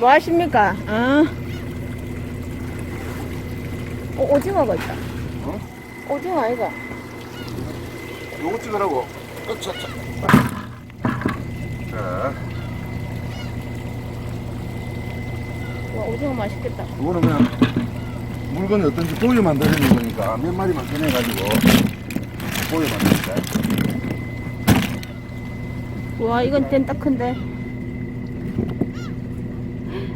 뭐 하십니까? 어? 어, 오징어가 있다. 어? 오징어 아이가? 요거 찍으라고. 어, 자, 와, 오징어 맛있겠다. 이거는 그냥 물건이 어떤지 보여 만드는 거니까 몇 마리만 꺼내가지고 보여 만드니까. 와, 이건 땐 딱 큰데.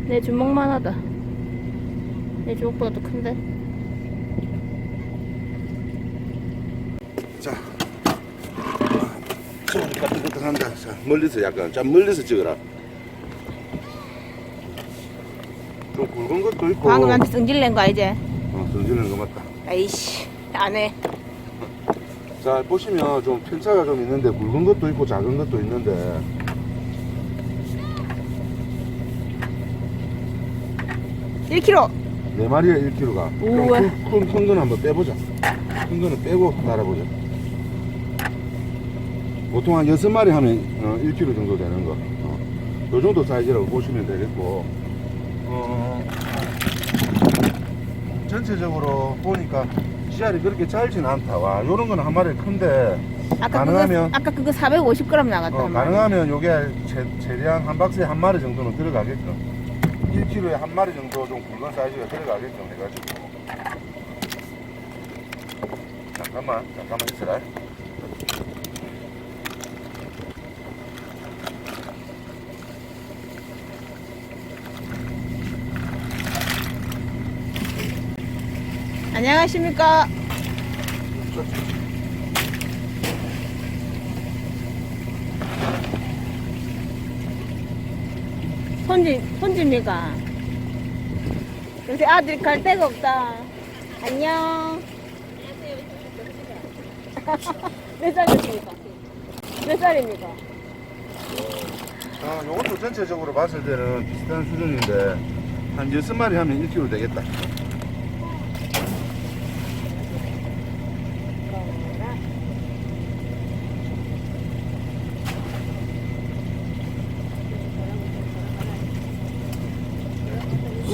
내 주먹만 하다. 내 주먹보다 더 큰데. 자, 좀 따뜻한다. 자, 멀리서 약간, 자, 멀리서 찍어라. 좀 굵은 것도 있고. 방금 나한테 승질 낸거 알지? 어, 던지는 거 맞다. 아이씨, 안 해. 자, 보시면 좀 편차가 좀 있는데, 굵은 것도 있고, 작은 것도 있는데, 1kg. 네 마리에 1kg가. 우와. 큰, 큰, 큰 한번 빼보자. 큰 거는 빼고 달아보자. 보통 한 6마리 하면 어, 1kg 정도 되는 거. 어. 요 정도 사이즈라고 보시면 되겠고, 어, 전체적으로 보니까 씨알이 그렇게 짧진 않다. 와, 요런 거는 한 마리 큰데, 아까 가능하면- 그거, 아까 그거 450g 나갔단 어. 가능하면 요게 최, 최대한 한 박스에 한 마리 정도는 들어가게끔 1kg에 한 마리 정도 좀 굵은 사이즈가 들어가게끔 해가지고 잠깐만 잠깐만 있어라. 안녕하십니까? 손지, 손지입니까? 요새 아들이 갈 데가 없다. 안녕. 몇 살이십니까? 몇 살입니까? 어, 요것도 전체적으로 봤을 때는 비슷한 수준인데 한 6마리 하면 1kg 되겠다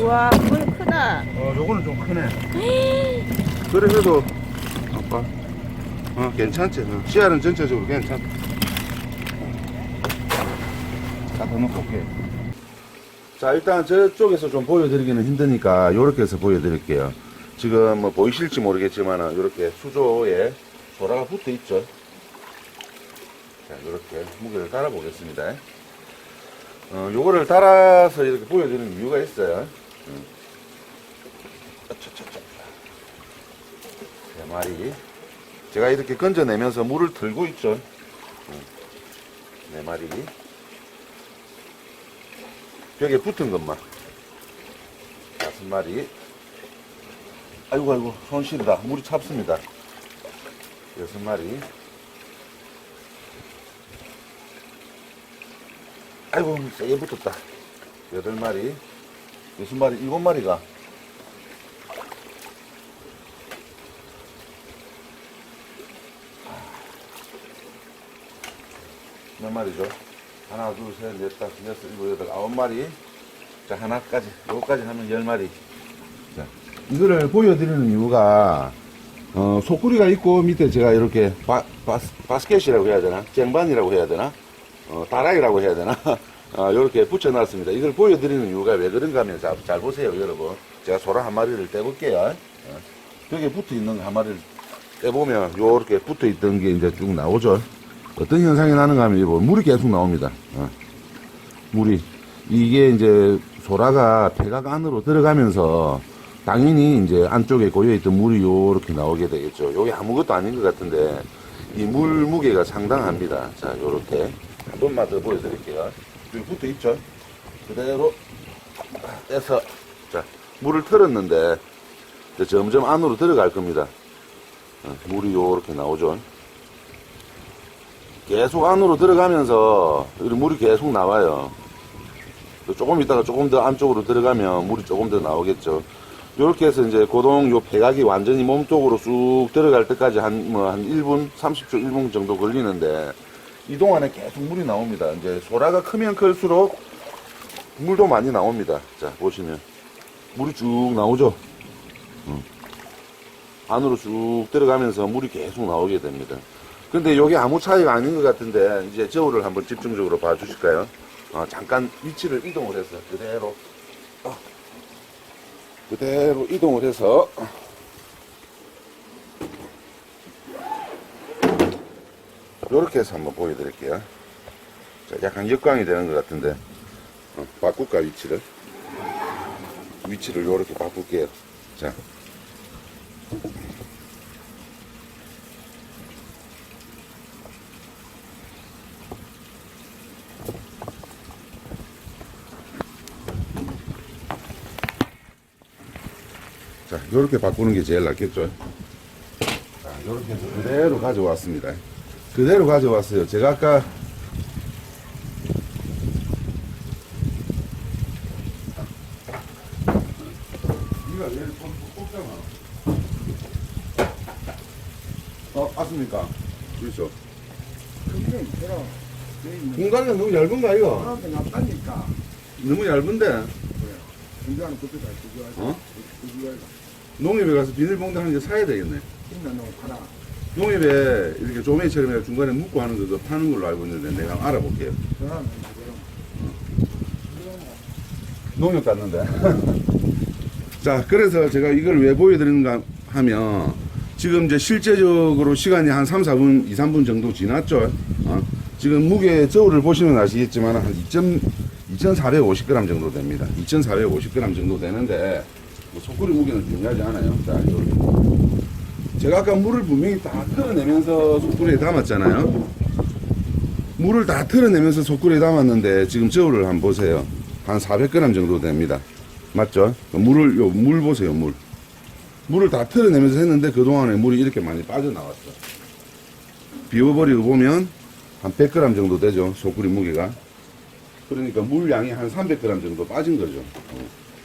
우와, 물 크다. 어 요거는 좀 크네. 그래도 아빠. 어 괜찮지. 어, 씨알은 전체적으로 괜찮다 갖다 놓고 올게. 자 일단 저쪽에서 좀 보여드리기는 힘드니까 요렇게 해서 보여드릴게요. 지금 뭐 보이실지 모르겠지만 요렇게 수조에 소라가 붙어 있죠. 자 요렇게 무게를 달아 보겠습니다. 어 요거를 달아서 이렇게 보여드리는 이유가 있어요. 세 마리. 제가 이렇게 건져내면서 물을 들고 있죠. 음. 네 마리. 벽에 붙은 것만. 다섯 마리. 아이고, 아이고, 손실이다. 물이 찹습니다. 여섯 마리. 아이고, 세게 붙었다. 여덟 마리. 여섯 마리, 일곱 마리가. 몇 마리죠? 하나, 둘, 셋, 넷, 다섯, 여섯, 일곱, 여덟, 아홉 마리. 자, 하나까지, 요거까지 하면 열 마리. 자, 이거를 보여드리는 이유가, 어, 소쿠리가 있고, 밑에 제가 이렇게 바, 바스, 바스켓이라고 해야 되나? 쟁반이라고 해야 되나? 어, 다라이라고 해야 되나? 어, 이렇게 붙여놨습니다. 이걸 보여드리는 이유가 왜 그런가 하면, 자, 잘 보세요, 여러분. 제가 소라 한 마리를 떼볼게요. 어, 벽에 붙어 있는 거한 마리를 떼보면, 요렇게 붙어 있던 게 이제 쭉 나오죠. 어떤 현상이 나는가 하면 이거 물이 계속 나옵니다. 어. 물이 이게 이제 소라가 폐각 안으로 들어가면서 당연히 이제 안쪽에 고여있던 물이 요렇게 나오게 되겠죠. 요게 아무것도 아닌 것 같은데 이 물 무게가 상당합니다. 자, 요렇게 한 번만 더 보여드릴게요. 여기 붙어 있죠. 그대로 떼서 자 물을 틀었는데 이제 점점 안으로 들어갈 겁니다. 어, 물이 요렇게 나오죠. 계속 안으로 들어가면서 물이 계속 나와요. 또 조금 있다가 조금 더 안쪽으로 들어가면 물이 조금 더 나오겠죠. 이렇게 해서 이제 고동 요 배각이 완전히 몸 쪽으로 쑥 들어갈 때까지 한 뭐한 1분, 30초, 1분 정도 걸리는데 이 동안에 계속 물이 나옵니다. 이제 소라가 크면 클수록 물도 많이 나옵니다. 자, 보시면. 물이 쭉 나오죠? 음. 안으로 쭉 들어가면서 물이 계속 나오게 됩니다. 근데 여기 아무 차이가 아닌 것 같은데, 이제 저울을 한번 집중적으로 봐주실까요? 어, 잠깐 위치를 이동을 해서 그대로, 어, 그대로 이동을 해서, 이렇게 해서 한번 보여드릴게요. 자, 약간 역광이 되는 것 같은데, 어, 바꿀까, 위치를? 위치를 이렇게 바꿀게요. 자. 자, 이렇게 바꾸는 게 제일 낫겠죠? 자, 이렇게 해서 그대로 가져왔습니다. 그대로 가져왔어요. 제가 아까. 어, 맞습니까? 그렇죠. 근데 제가 공간이 너무 얇은 거 낫다니까 너무 얇은데 그때 다 어? 농협에 가서 비닐봉지 한개 사야 되겠네. 그러면 너무 농협에 이렇게 조매처럼 해서 중간에 묶고 하는 거 파는 걸로 알고 있는데 내가 한번 알아볼게요. 지금 농협 갔는데. 자, 그래서 제가 이걸 왜 보여드리는가 하면 지금 이제 실제적으로 시간이 한 3, 4분, 2, 3분 정도 지났죠. 어? 지금 무게 저울을 보시면 아시겠지만 한2 2,450g 정도 됩니다. 2,450g 정도 되는데 뭐 속구리 무게는 중요하지 않아요. 자, 이렇게. 제가 아까 물을 분명히 다 털어내면서 속구리에 담았잖아요. 물을 다 털어내면서 속구리에 담았는데 지금 저울을 한번 보세요. 한 400g 정도 됩니다. 맞죠? 물을 요 물 보세요 물. 물을 다 털어내면서 했는데 그 동안에 물이 이렇게 많이 빠져나왔어. 비워버리고 보면 한 100g 정도 되죠 속구리 무게가. 그러니까 물량이 한 300g 정도 빠진 거죠.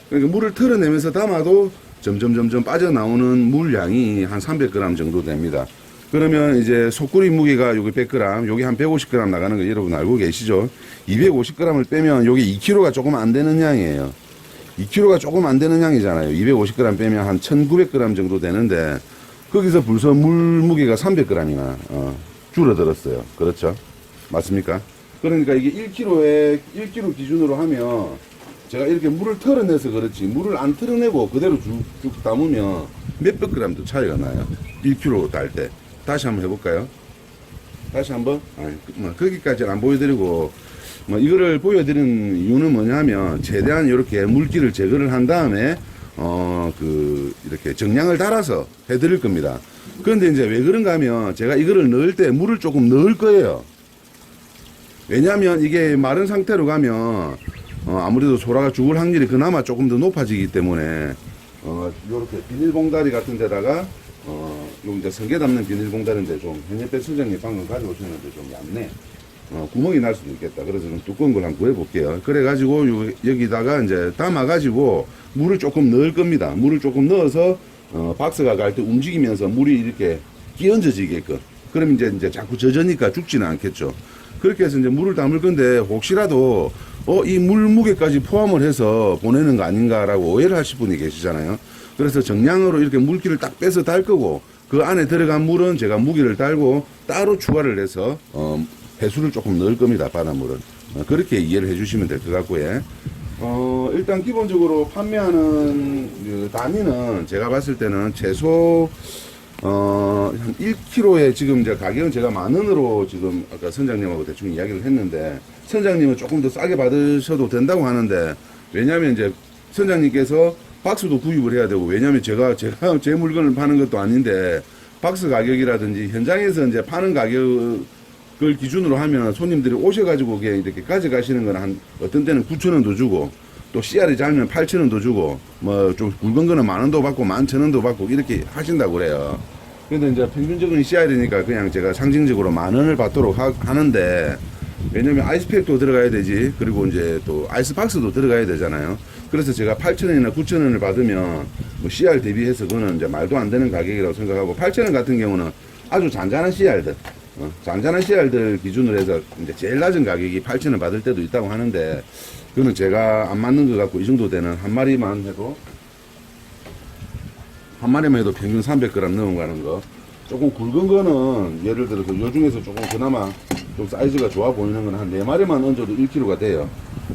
어. 그러니까 물을 털어내면서 담아도 점점 점점 빠져나오는 물량이 한 300g 정도 됩니다. 그러면 이제 속구리 무게가 여기 100g, 여기 한 150g 나가는 거 여러분 알고 계시죠? 250g을 빼면 여기 2kg가 조금 안 되는 양이에요. 2kg가 조금 안 되는 양이잖아요. 250g 빼면 한 1900g 정도 되는데 거기서 벌써 물 무게가 300g이나 어, 줄어들었어요. 그렇죠? 맞습니까? 그러니까 이게 1kg에 1kg 기준으로 하면 제가 이렇게 물을 털어내서 그렇지 물을 안 털어내고 그대로 쭉쭉 담으면 몇백 g도 차이가 나요. 1kg 딸 때. 다시 한번 해볼까요? 다시 한번? 아니, 그, 뭐, 거기까지는 안 보여드리고, 뭐, 이거를 보여드리는 이유는 뭐냐면, 최대한 이렇게 물기를 제거를 한 다음에, 어, 그, 이렇게 정량을 달아서 해드릴 겁니다. 그런데 이제 왜 그런가 하면, 제가 이거를 넣을 때 물을 조금 넣을 거예요. 왜냐하면 이게 마른 상태로 가면 어, 아무래도 소라가 죽을 확률이 그나마 조금 더 높아지기 때문에 어, 이렇게 비닐봉다리 같은 데다가 어, 요 이제 성게 담는 비닐봉다리인데 좀 현역배 수장님 방금 가져오셨는데 좀 얇네. 어, 구멍이 날 수도 있겠다. 그래서 좀 두꺼운 걸 한번 구해볼게요. 그래가지고 요, 여기다가 이제 담아가지고 물을 조금 넣을 겁니다. 물을 조금 넣어서 어, 박스가 갈 때 움직이면서 물이 이렇게 끼얹어지게끔. 그럼 이제 이제 자꾸 젖으니까 죽지는 않겠죠. 그렇게 해서 이제 물을 담을 건데 혹시라도 어, 이 물 무게까지 포함을 해서 보내는 거 아닌가라고 오해를 하실 분이 계시잖아요. 그래서 정량으로 이렇게 물기를 딱 빼서 달 거고 그 안에 들어간 물은 제가 무게를 달고 따로 추가를 해서 어, 배수를 조금 넣을 겁니다. 바닷물은. 어, 그렇게 이해를 해주시면 될 것 같고요. 어, 일단 기본적으로 판매하는 그 단위는 제가 봤을 때는 최소 어, 한 1kg에 지금 이제 가격은 제가 만 원으로 지금 아까 선장님하고 대충 이야기를 했는데 선장님은 조금 더 싸게 받으셔도 된다고 하는데 왜냐하면 이제 선장님께서 박스도 구입을 해야 되고 왜냐하면 제가 제가 제 물건을 파는 것도 아닌데 박스 가격이라든지 현장에서 이제 파는 가격을 기준으로 하면 손님들이 오셔가지고 그냥 이렇게 가져가시는 건 한 어떤 때는 9천 원도 주고 또 씨알이 잘면 8천 원도 주고 뭐 좀 굵은 거는 만 원도 받고 만 천 원도 받고 이렇게 하신다고 그래요. 근데 이제 평균적인 씨알이니까 그냥 제가 상징적으로 만 원을 받도록 하, 하는데 왜냐면 아이스팩도 들어가야 되지 그리고 이제 또 아이스박스도 들어가야 되잖아요. 그래서 제가 8천 원이나 9천 원을 받으면 뭐 씨알 대비해서 그거는 이제 말도 안 되는 가격이라고 생각하고 8천 원 같은 경우는 아주 잔잔한 씨알들 어, 잔잔한 씨알들 기준으로 해서 이제 제일 낮은 가격이 8천 원 받을 때도 있다고 하는데 그거는 제가 안 맞는 것 같고 이 정도 되는 한 마리만 해도 한 마리만 해도 평균 300g 넘어가는 거. 조금 굵은 거는 예를 들어 그 요중에서 조금 그나마 좀 사이즈가 좋아 보이는 건 한 네 마리만 얹어도 1kg가 돼요.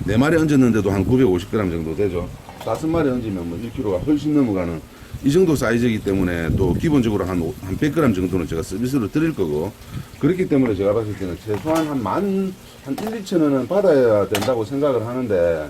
네 마리 얹었는데도 한 950g 정도 되죠. 다섯 마리 얹으면 뭐 1kg가 훨씬 넘어가는 이 정도 사이즈이기 때문에 또 기본적으로 한, 오- 한 100g 정도는 제가 서비스로 드릴 거고. 그렇기 때문에 제가 봤을 때는 최소한 한 만, 한 1, 2천 원은 받아야 된다고 생각을 하는데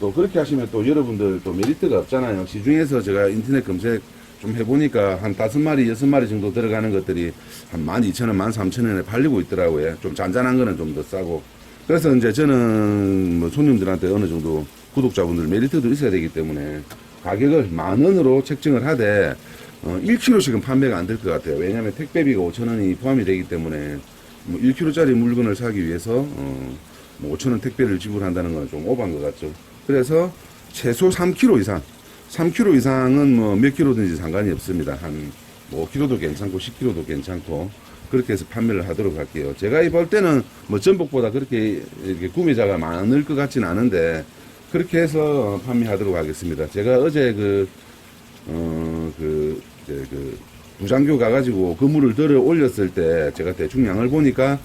또 그렇게 하시면 또 여러분들 또 메리트가 없잖아요. 시중에서 제가 인터넷 검색 좀 해보니까 한 다섯 마리, 여섯 마리 정도 들어가는 것들이 한 만 이천 원, 만 삼천 원에 팔리고 있더라고요. 좀 잔잔한 거는 좀 더 싸고. 그래서 이제 저는 뭐 손님들한테 어느 정도 구독자분들 메리트도 있어야 되기 때문에 가격을 만 원으로 책정을 하되 어, 1kg씩은 판매가 안 될 것 같아요. 왜냐하면 택배비가 5천 원이 포함이 되기 때문에 뭐 1kg짜리 물건을 사기 위해서 어, 뭐 5천 원 택배를 지불한다는 건 좀 오버한 것 같죠. 그래서 최소 3kg 이상, 3kg 이상은 뭐 몇 킬로든지 상관이 없습니다. 한 5kg도 괜찮고 10kg도 괜찮고 그렇게 해서 판매를 하도록 할게요. 제가 이볼 때는 뭐 전복보다 그렇게 이렇게 구매자가 많을 것 같지는 않은데 그렇게 해서 판매하도록 하겠습니다. 제가 어제 그, 어, 그, 이제 그, 부장교 가가지고 그물을 들어 올렸을 때 제가 대충 양을 보니까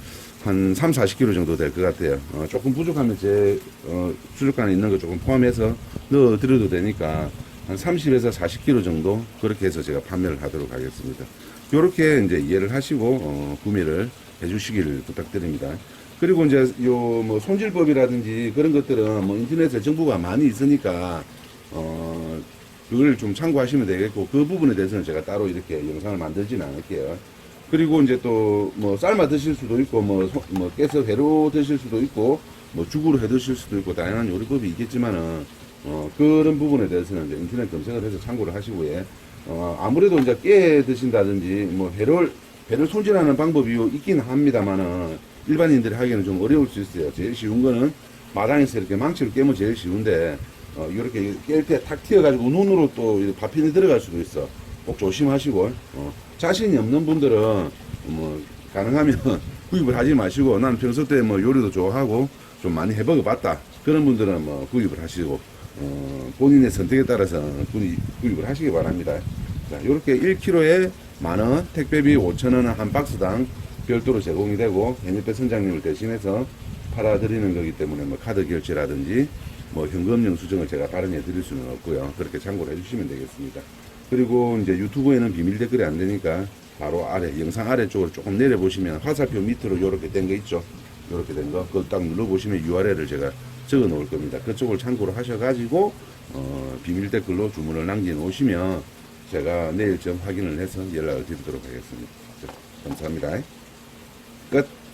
한 3, 40kg 정도 될 것 같아요. 어, 조금 부족하면 제, 어, 수족관에 있는 거 조금 포함해서 넣어 드려도 되니까 한 30에서 40kg 정도 그렇게 해서 제가 판매를 하도록 하겠습니다. 요렇게 이제 이해를 하시고, 어, 구매를 해 주시기를 부탁드립니다. 그리고 이제 요 뭐 손질법이라든지 그런 것들은 뭐 인터넷에 정보가 많이 있으니까, 어, 그걸 좀 참고하시면 되겠고 그 부분에 대해서는 제가 따로 이렇게 영상을 만들지는 않을게요. 그리고 이제 또 뭐 삶아 드실 수도 있고 뭐, 소- 뭐 깨서 회로 드실 수도 있고 뭐 죽으로 해 드실 수도 있고 다양한 요리법이 있겠지만은 어 그런 부분에 대해서는 이제 인터넷 검색을 해서 참고를 하시고요. 어 아무래도 이제 깨 드신다든지 뭐 회를 회를 손질하는 방법이 있긴 합니다만은 일반인들이 하기에는 좀 어려울 수 있어요. 제일 쉬운 거는 마당에서 이렇게 망치로 깨면 제일 쉬운데 어, 이렇게 깰 때 탁 튀어가지고 눈으로 또 파편이 들어갈 수도 있어. 꼭 조심하시고, 어, 자신이 없는 분들은, 뭐, 가능하면 구입을 하지 마시고, 난 평소 때 뭐 요리도 좋아하고, 좀 많이 해먹어 봤다. 그런 분들은 뭐 구입을 하시고, 어, 본인의 선택에 따라서 구입, 구입을 하시기 바랍니다. 자, 요렇게 1kg에 만원, 택배비 5천원 한 박스당 별도로 제공이 되고, 해니페 선장님을 대신해서 팔아드리는 거기 때문에 뭐 카드 결제라든지 뭐 현금 영수증을 제가 발행해 드릴 수는 없고요. 그렇게 참고를 해주시면 되겠습니다. 그리고 이제 유튜브에는 비밀 댓글이 안 되니까 바로 아래 영상 아래쪽으로 조금 내려 보시면 화살표 밑으로 이렇게 된 거 있죠. 이렇게 된 거 그거 딱 눌러 보시면 URL을 제가 적어 놓을 겁니다. 그쪽을 참고로 하셔가지고 어, 비밀 댓글로 주문을 남겨 놓으시면 제가 내일 좀 확인을 해서 연락을 드리도록 하겠습니다. 자, 감사합니다. 끝.